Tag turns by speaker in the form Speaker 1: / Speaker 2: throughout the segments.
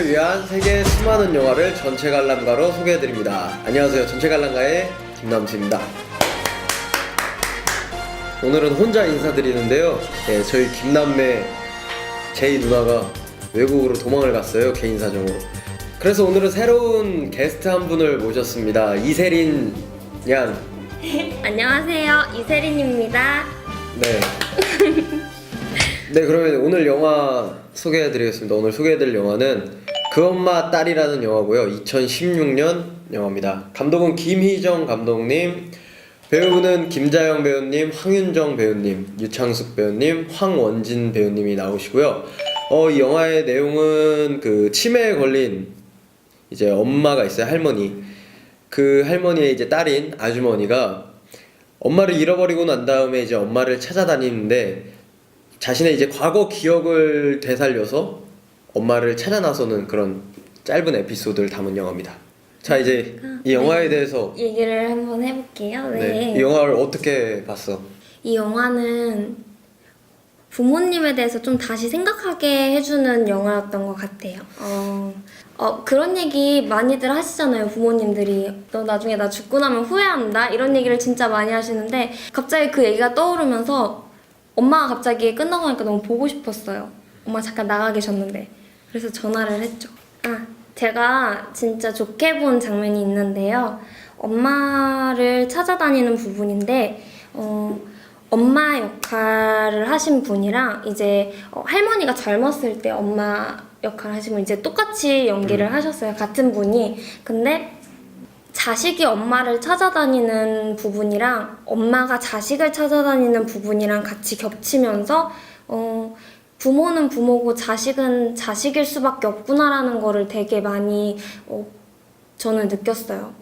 Speaker 1: 사람들을 위한 세계 수많은 영화를 전체 관람가로 소개해드립니다. 안녕하세요. 전체 관람가의 김남수입니다. 오늘은 혼자 인사드리는데요. 네, 저희 김남매 제이 누나가 외국으로 도망을 갔어요. 개인 사정으로. 그래서 오늘은 새로운 게스트 한 분을 모셨습니다. 이세린 양.
Speaker 2: 안녕하세요 이세린입니다
Speaker 1: 네. 네, 그러면 오늘 영화 소개해드리겠습니다. 오늘 소개해드릴 영화는 그 엄마 딸이라는 영화고요. 2016년 영화입니다. 감독은 김희정 감독님, 배우는 김자영 배우님, 황윤정 배우님, 유창숙 배우님, 황원진 배우님이 나오시고요. 어, 이 영화의 내용은 그 치매에 걸린 이제 엄마가 있어요, 할머니. 그 할머니의 이제 딸인 아주머니가 엄마를 잃어버리고 난 다음에 이제 엄마를 찾아다니는데 자신의 이제 과거 기억을 되살려서 엄마를 찾아 나서는 그런 짧은 에피소드를 담은 영화입니다. 자 이제 이 영화에 대해서
Speaker 2: 얘기를 한번 해볼게요. 네,
Speaker 1: 네, 이 영화를 어떻게 봤어?
Speaker 2: 이 영화는 부모님에 대해서 좀 다시 생각하게 해주는 영화였던 것 같아요. 어, 어, 그런 얘기 많이들 하시잖아요 부모님들이. 너 나중에 나 죽고 나면 후회한다? 이런 얘기를 진짜 많이 하시는데 갑자기 그 얘기가 떠오르면서 엄마가 갑자기 끝나고 나니까 너무 보고 싶었어요. 엄마 잠깐 나가 계셨는데 그래서 전화를 했죠. 아 제가 진짜 좋게 본 장면이 있는데요. 엄마를 찾아다니는 부분인데 어, 엄마 역할을 하신 분이랑 이제 어, 할머니가 젊었을 때 엄마 역할 하신 분 이제 똑같이 연기를 하셨어요 같은 분이. 근데 자식이 엄마를 찾아다니는 부분이랑 엄마가 자식을 찾아다니는 부분이랑 같이 겹치면서 어, 부모는 부모고 자식은 자식일 수밖에 없구나라는 거를 되게 많이 어, 저는 느꼈어요.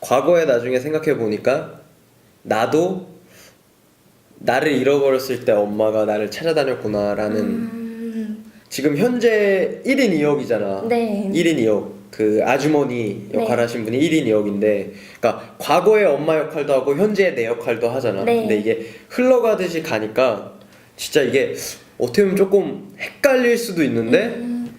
Speaker 1: 과거에 나중에 생각해 보니까 나도 나를 잃어버렸을 때 엄마가 나를 찾아다녔구나라는
Speaker 2: 음,
Speaker 1: 지금 현재 1인 2역이잖아.
Speaker 2: 네.
Speaker 1: 1인 2역. 그 아주머니 역할
Speaker 2: 네.
Speaker 1: 하신 분이 1인 2역인데 그러니까 과거의 엄마 역할도 하고 현재의 내 역할도 하잖아.
Speaker 2: 네.
Speaker 1: 근데 이게 흘러가듯이 가니까 진짜 이게 어떻게 보면 조금 헷갈릴 수도 있는데
Speaker 2: 음.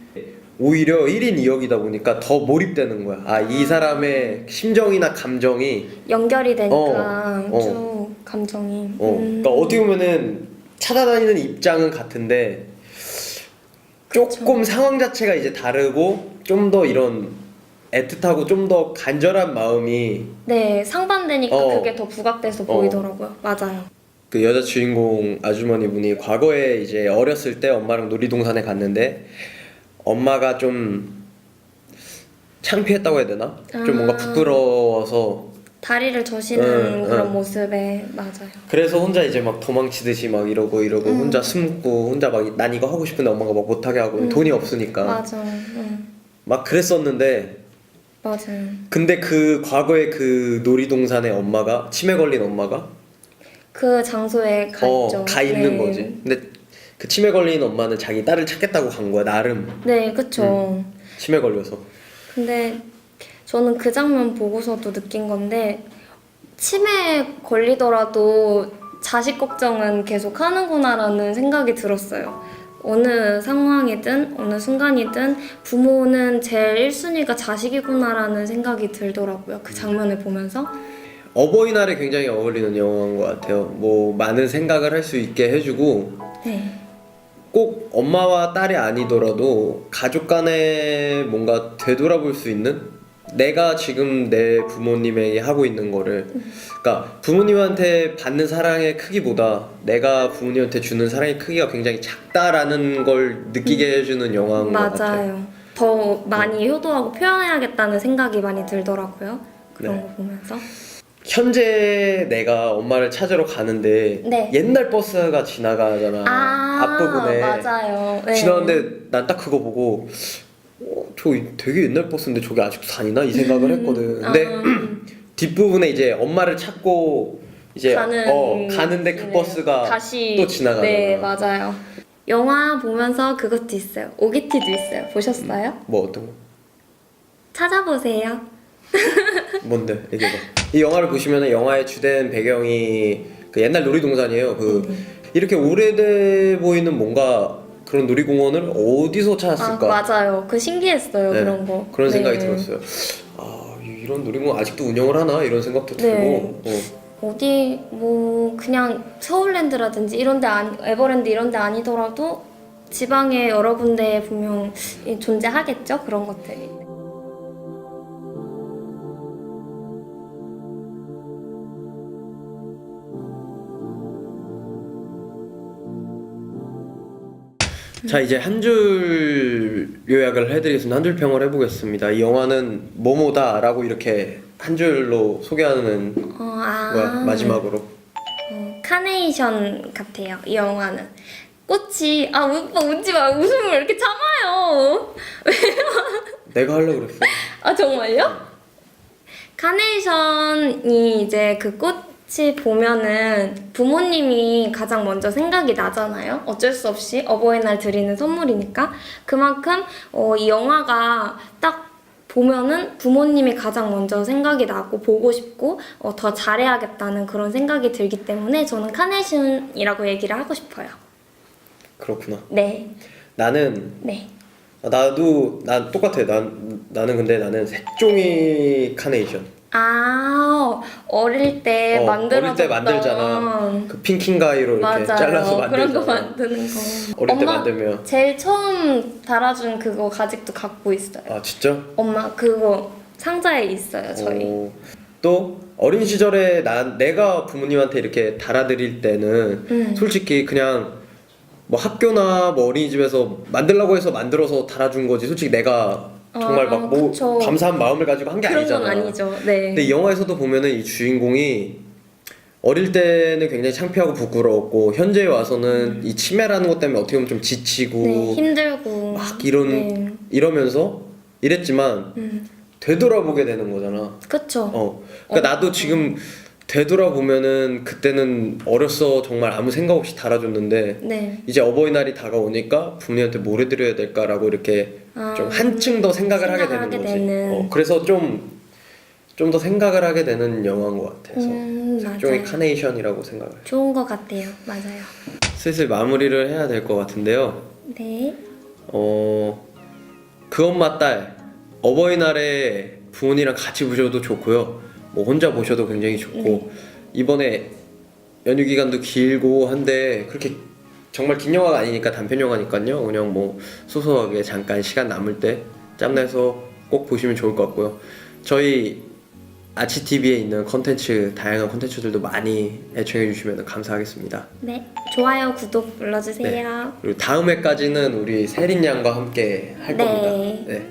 Speaker 1: 오히려 1인 2역이다 보니까 더 몰입되는 거야. 아, 이 사람의 심정이나 감정이
Speaker 2: 연결이 되니까
Speaker 1: 어, 어.
Speaker 2: 쭉 감정이.
Speaker 1: 어,
Speaker 2: 음.
Speaker 1: 그러니까 어떻게 보면은 찾아다니는 입장은 같은데 조금 상황 자체가 이제 다르고 좀 더 이런 애틋하고 좀 더 간절한 마음이
Speaker 2: 네 상반되니까
Speaker 1: 어.
Speaker 2: 그게 더 부각돼서
Speaker 1: 어.
Speaker 2: 보이더라고요. 맞아요.
Speaker 1: 그 여자 주인공 아주머니 분이 과거에 이제 어렸을 때 엄마랑 놀이동산에 갔는데 엄마가 좀 창피했다고 해야 되나? 좀 뭔가
Speaker 2: 아.
Speaker 1: 부끄러워서
Speaker 2: 다리를 저시는
Speaker 1: 응,
Speaker 2: 그런
Speaker 1: 응.
Speaker 2: 모습에 맞아요.
Speaker 1: 그래서 혼자 이제 막 도망치듯이 막 이러고 이러고
Speaker 2: 음.
Speaker 1: 혼자 숨고 혼자 막 난 이거 하고 싶은데 엄마가 막 못하게 하고
Speaker 2: 음.
Speaker 1: 돈이 없으니까
Speaker 2: 맞아. 응.
Speaker 1: 막 그랬었는데
Speaker 2: 맞아요.
Speaker 1: 근데 그 과거에 그 놀이동산에 엄마가 치매 걸린 엄마가
Speaker 2: 그 장소에 가
Speaker 1: 어,
Speaker 2: 있죠.
Speaker 1: 가 있는
Speaker 2: 네.
Speaker 1: 거지. 근데 그 치매 걸린 엄마는 자기 딸을 찾겠다고 간 거야 나름
Speaker 2: 네, 그쵸.
Speaker 1: 음. 치매 걸려서.
Speaker 2: 근데 저는 그 장면 보고서도 느낀 건데 치매에 걸리더라도 자식 걱정은 계속 하는구나라는 생각이 들었어요. 어느 상황이든 어느 순간이든 부모는 제일 1순위가 자식이구나라는 생각이 들더라고요. 그 장면을 보면서.
Speaker 1: 어버이날에 굉장히 어울리는 영화인 것 같아요. 뭐 많은 생각을 할 수 있게 해주고
Speaker 2: 네.
Speaker 1: 꼭 엄마와 딸이 아니더라도 가족 간에 뭔가 되돌아볼 수 있는 내가 지금 내 부모님에게 하고 있는 거를 그러니까 부모님한테 받는 사랑의 크기보다 내가 부모님한테 주는 사랑의 크기가 굉장히 작다라는 걸 느끼게 해주는 영화인 것 같아요.
Speaker 2: 맞아요. 더 많이 효도하고 표현해야겠다는 생각이 많이 들더라고요. 그런
Speaker 1: 네.
Speaker 2: 거 보면서.
Speaker 1: 현재 내가 엄마를 찾으러 가는데
Speaker 2: 네.
Speaker 1: 옛날 버스가 지나가잖아
Speaker 2: 아,
Speaker 1: 앞부분에
Speaker 2: 맞아요. 네.
Speaker 1: 지나는데 난 딱 그거 보고 어, 저 되게 옛날 버스인데 저게 아직도 다니나 이 생각을 했거든. 근데
Speaker 2: 음.
Speaker 1: 뒷부분에 이제 엄마를 찾고 이제
Speaker 2: 가는
Speaker 1: 어 가는데 그
Speaker 2: 네.
Speaker 1: 버스가
Speaker 2: 다시
Speaker 1: 또 지나가잖아.
Speaker 2: 네 맞아요. 영화 보면서 그것도 있어요. OGT도 있어요. 보셨어요?
Speaker 1: 뭐 어떤 거?
Speaker 2: 찾아보세요.
Speaker 1: 뭔데 얘기해봐. 이 영화를 보시면 영화의 주된 배경이 그 옛날 놀이동산이에요. 그
Speaker 2: 네.
Speaker 1: 이렇게 오래돼 보이는 뭔가 그런 놀이공원을 어디서
Speaker 2: 아
Speaker 1: 찾았을까?
Speaker 2: 맞아요. 그 신기했어요
Speaker 1: 네,
Speaker 2: 그런 거.
Speaker 1: 그런 생각이
Speaker 2: 네.
Speaker 1: 들었어요. 아 이런 놀이공원 아직도 운영을 하나 이런 생각도
Speaker 2: 네.
Speaker 1: 들고. 어.
Speaker 2: 어디 뭐 그냥 서울랜드라든지 이런데 아니 에버랜드 이런데 아니더라도 지방에 여러 군데 분명 존재하겠죠 그런 것들이.
Speaker 1: 자 이제 한 줄 요약을 해드리겠습니다. 한 줄 평을 해보겠습니다. 이 영화는 뭐뭐다라고 이렇게 한 줄로 소개하는
Speaker 2: 어, 아.
Speaker 1: 거야 마지막으로.
Speaker 2: 어, 카네이션 같아요 이 영화는. 꽃이 아 오빠 웃지 마 웃음을 왜 이렇게 참아요.
Speaker 1: 내가 하려고 그랬어.
Speaker 2: 아 정말요? 카네이션이 이제 그 꽃 이 보면은 부모님이 가장 먼저 생각이 나잖아요. 어쩔 수 없이 어버이날 드리는 선물이니까 그만큼 어, 이 영화가 딱 보면은 부모님이 가장 먼저 생각이 나고 보고 싶고 어, 더 잘해야겠다는 그런 생각이 들기 때문에 저는 카네이션이라고 얘기를 하고 싶어요.
Speaker 1: 그렇구나.
Speaker 2: 네,
Speaker 1: 나는
Speaker 2: 네.
Speaker 1: 아, 나도 난 똑같아. 난 나는 근데 나는 색종이 카네이션.
Speaker 2: 아 어릴 때
Speaker 1: 어,
Speaker 2: 만들었던
Speaker 1: 어릴 때 만들잖아. 그 핑킹가이로 이렇게 잘라서
Speaker 2: 맞아요. 그런 거
Speaker 1: 만들잖아.
Speaker 2: 만드는 거.
Speaker 1: 어릴 때
Speaker 2: 엄마
Speaker 1: 만들면
Speaker 2: 제일 처음 달아준 그거 아직도 갖고 있어요.
Speaker 1: 아 진짜?
Speaker 2: 엄마 그거 상자에 있어요. 저희.
Speaker 1: 어, 또 어린 시절에 난 내가 부모님한테 이렇게 달아드릴 때는
Speaker 2: 음.
Speaker 1: 솔직히 그냥 뭐 학교나 뭐 어린이집에서 만들라고 해서 만들어서 달아준 거지. 솔직히 내가 정말
Speaker 2: 아,
Speaker 1: 막뭐
Speaker 2: 그쵸.
Speaker 1: 감사한 마음을 가지고 한 게
Speaker 2: 그런
Speaker 1: 아니잖아.
Speaker 2: 건 아니죠. 네.
Speaker 1: 근데 이 영화에서도 보면은 이 주인공이 어릴 때는 굉장히 창피하고 부끄러웠고 현재에 와서는 이 치매라는 것 때문에 어떻게 보면 좀 지치고
Speaker 2: 음. 네, 힘들고
Speaker 1: 막 이런
Speaker 2: 네.
Speaker 1: 이러면서 이랬지만
Speaker 2: 음.
Speaker 1: 되돌아보게 되는 거잖아.
Speaker 2: 그쵸.
Speaker 1: 어. 그러니까 나도 지금 되돌아보면 그때는 어렸어 정말 아무 생각 없이 달아줬는데
Speaker 2: 네.
Speaker 1: 이제 어버이날이 다가오니까 부모님한테 뭘 해드려야 될까라고 이렇게
Speaker 2: 아,
Speaker 1: 좀 한층 더 생각을 하게
Speaker 2: 생각을
Speaker 1: 되는
Speaker 2: 하게
Speaker 1: 거지.
Speaker 2: 되는.
Speaker 1: 어, 그래서 좀 좀 더 생각을 하게 되는 영화인 것 같아서
Speaker 2: 음,
Speaker 1: 색종이
Speaker 2: 맞아요.
Speaker 1: 카네이션이라고 생각을. 해요.
Speaker 2: 좋은 것 같아요. 맞아요.
Speaker 1: 슬슬 마무리를 해야 될 것 같은데요.
Speaker 2: 네.
Speaker 1: 어, 그 엄마 딸 어버이날에 부모님이랑 같이 보셔도 좋고요. 뭐 혼자 보셔도 굉장히 좋고
Speaker 2: 네.
Speaker 1: 이번에 연휴 기간도 길고 한데 그렇게 정말 긴 영화가 아니니까 단편 영화니까요. 그냥 뭐 소소하게 잠깐 시간 남을 때 짬내서 꼭 보시면 좋을 것 같고요. 저희 아치 TV에 있는 컨텐츠 다양한 컨텐츠들도 많이 애청해 주시면 감사하겠습니다.
Speaker 2: 네. 좋아요, 구독 눌러주세요.
Speaker 1: 그리고 다음 회까지는 우리 세린 양과 함께 할
Speaker 2: 네.
Speaker 1: 겁니다. 네.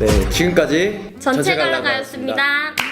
Speaker 1: 네, 지금까지
Speaker 2: 전체
Speaker 1: 관람가였습니다.
Speaker 2: 관람가였습니다.